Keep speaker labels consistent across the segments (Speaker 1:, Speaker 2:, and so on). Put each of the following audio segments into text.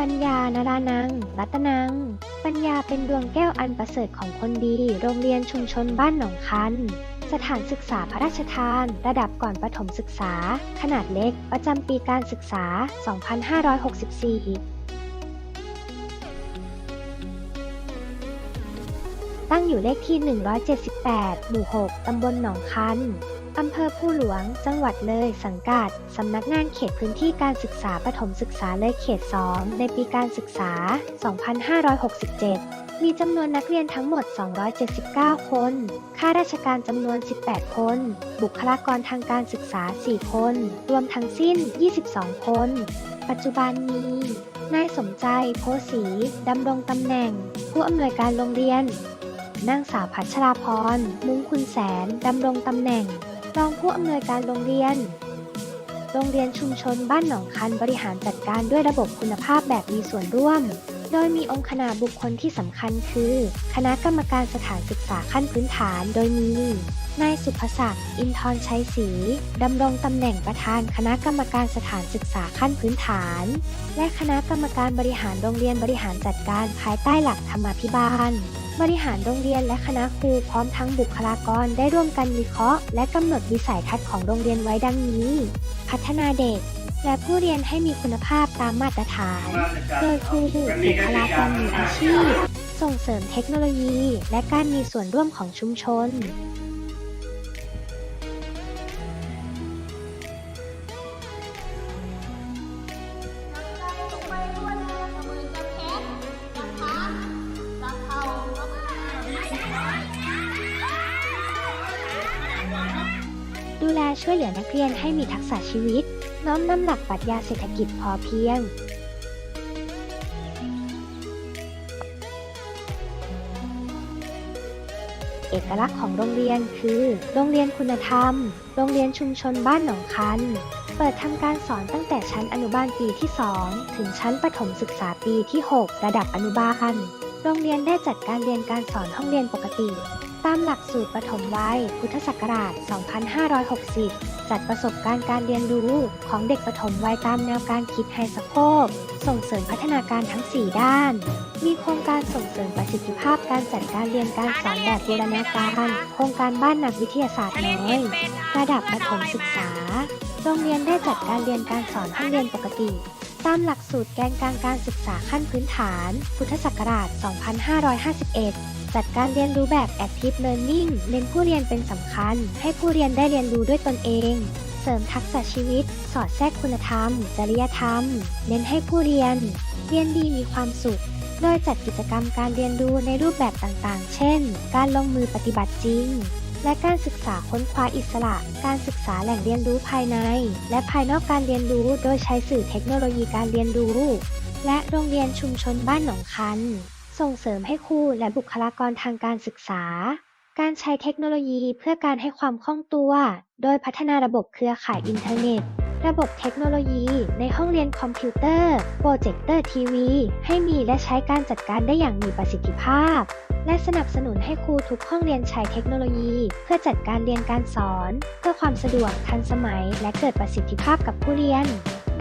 Speaker 1: ปัญญานารานัง รัตนัง ปัญญาเป็นดวงแก้วอันประเสริฐของคนดี โรงเรียนชุมชนบ้านหนองคัน สถานศึกษาพระราชทาน ระดับก่อนประถมศึกษา ขนาดเล็ก ประจำปีการศึกษา 2564ตั้งอยู่เลขที่ 178 หมู่ 6 ตำบลหนองคัน อำเภอผู้หลวง จังหวัดเลย สังกัด สำนักงานเขตพื้นที่การศึกษาประถมศึกษาเลยเขต 2 ในปีการศึกษา 2567 มีจำนวนนักเรียนทั้งหมด 279 คน ข้าราชการจำนวน 18 คน บุคลากรทางการศึกษา 4 คน รวมทั้งสิ้น 22 คน ปัจจุบันมีนายสมใจ โพสี ดำรงตำแหน่ง ผู้อำนวยการโรงเรียนนางสาวพัชราพร มุ้งคุณแสน ดำรงตำแหน่ง รองผู้อำนวยการโรงเรียน โรงเรียนชุมชนบ้านหนองคันบริหารจัดการด้วยระบบคุณภาพแบบมีส่วนร่วม โดยมีองค์คณาบุคคลที่สำคัญคือ คณะกรรมการสถานศึกษาขั้นพื้นฐาน โดยมี นายสุภศักดิ์ อินทร์ชัยศรีดำรงตำแหน่งประธานคณะกรรมการสถานศึกษาขั้นพื้นฐาน และคณะกรรมการบริหารโรงเรียนบริหารจัดการภายใต้หลักธรรมาภิบาล บริหารโรงเรียนและคณะครูพร้อมทั้งบุคลากรได้ร่วมกันวิเคราะห์ และกำหนดวิสัยทัศน์ของโรงเรียนไว้ดังนี้ พัฒนาเด็ก และผู้เรียนให้มีคุณภาพตามมาตรฐาน โดยครูบุคลากรมืออาชีพ ส่งเสริมเทคโนโลยี และการมีส่วนร่วมของชุมชน ช่วยเหลือนักเรียนให้มีทักษะชีวิต น้อมนำหลักปรัชญาเศรษฐกิจพอเพียง เอกลักษณ์ของโรงเรียนคือ โรงเรียนคุณธรรม โรงเรียนชุมชนบ้านหนองคัน เปิดทำการสอนตั้งแต่ชั้นอนุบาลปีที่ 2 ถึงชั้นประถมศึกษาปีที่ 6 ระดับอนุบาลโรงเรียนได้จัดการเรียนการสอนห้องเรียนปกติ ตามหลักสูตรปฐมวัย พุทธศักราช 2560 จัดประสบการณ์การเรียนรู้ของเด็กปฐมวัยตามแนวการคิดไฮสโคปส่งเสริมพัฒนาการทั้ง 4 ด้าน มีโครงการส่งเสริมประสิทธิภาพการจัดการเรียนการสอนแบบบูรณาการ โครงการบ้านนักวิทยาศาสตร์น้อยระดับประถมศึกษา โรงเรียนได้จัดการเรียนการสอนห้องเรียนปกติ ตามหลักสูตรแกนกลางการศึกษาขั้นพื้นฐาน พุทธศักราช 2551 จัดการเรียนรู้แบบ Active Learning เน้นผู้เรียนเป็นสำคัญ ให้ผู้เรียนได้เรียนรู้ด้วยตนเอง เสริมทักษะชีวิต สอดแทรกคุณธรรม จริยธรรม เน้นให้ผู้เรียน เรียนดีมีความสุข โดยจัดกิจกรรมการเรียนรู้ในรูปแบบต่างๆ เช่น การลงมือปฏิบัติจริง และการศึกษาค้นคว้าอิสระ การศึกษาแหล่งเรียนรู้ภายใน และภายนอกการเรียนรู้โดยใช้สื่อเทคโนโลยีการเรียนรู้ และโรงเรียนชุมชนบ้านหนองคัน ส่งเสริมให้ครูและบุคลากรทางการศึกษา การใช้เทคโนโลยีเพื่อการให้ความคล่องตัว โดยพัฒนาระบบเครือข่ายอินเทอร์เน็ตระบบเทคโนโลยีในห้องเรียนคอมพิวเตอร์ โปรเจคเตอร์ทีวี ให้มีและใช้การจัดการได้อย่างมีประสิทธิภาพ และสนับสนุนให้ครูทุกห้องเรียนใช้เทคโนโลยี เพื่อจัดการเรียนการสอน เพื่อความสะดวกทันสมัย และเกิดประสิทธิภาพกับผู้เรียน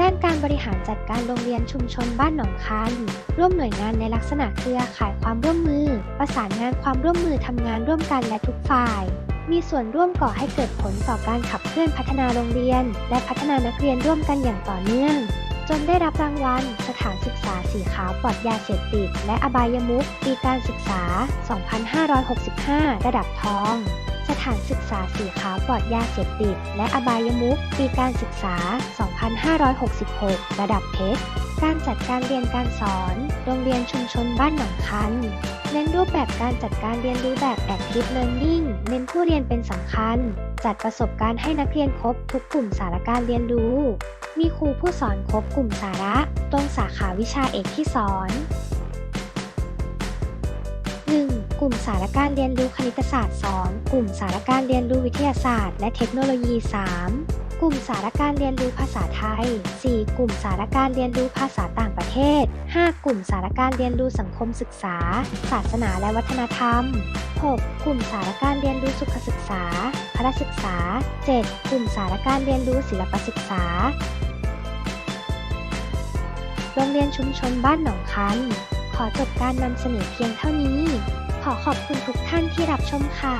Speaker 1: ด้านการบริหารจัดการโรงเรียนชุมชนบ้านหนองคันร่วมหน่วยงานในลักษณะเครือข่ายความร่วมมือ ประสานงานความร่วมมือทำงานร่วมกันและทุกฝ่ายมีส่วนร่วมก่อให้เกิดผลต่อการขับเคลื่อนพัฒนาโรงเรียน และพัฒนานักเรียนร่วมกันอย่างต่อเนื่อง จนได้รับรางวัล สถานศึกษาสีขาวปลอดยาเสพติด และอบายมุขปีการศึกษา 2565 ระดับทอง สถานศึกษาสีขาวปลอดยาเสพติด และอบายมุขปีการศึกษา 2566 ระดับเพชรการจัดการเรียนการสอน โรงเรียนชุมชนบ้านหนองคัน เน้นรูปแบบการจัดการเรียนรู้แบบ Active Learning เน้นผู้เรียนเป็นสำคัญ จัดประสบการณ์ให้นักเรียนครบทุกกลุ่มสาระการเรียนรู้ มีครูผู้สอนครบกลุ่มสาระ ตรงสาขาวิชาเอกที่สอน 1. กลุ่มสาระการเรียนรู้คณิตศาสตร์ 2. กลุ่มสาระการเรียนรู้วิทยาศาสตร์ และเทคโนโลยี 3. กลุ่มสาระการเรียนรู้ภาษาไทย 4. กลุ่มสาระการเรียนรู้ภาษาต่างประเทศ 5. กลุ่มสาระการเรียนรู้สังคมศึกษา ศาสนาและวัฒนธรรม 6. กลุ่มสาระการเรียนรู้สุขศึกษาพละศึกษา 7. กลุ่มสาระการเรียนรู้ศิลปศึกษา โรงเรียนชุมชนบ้านหนองคัน ขอจบการนำเสนอเพียงเท่านี้ ขอขอบคุณทุกท่านที่รับชมค่ะ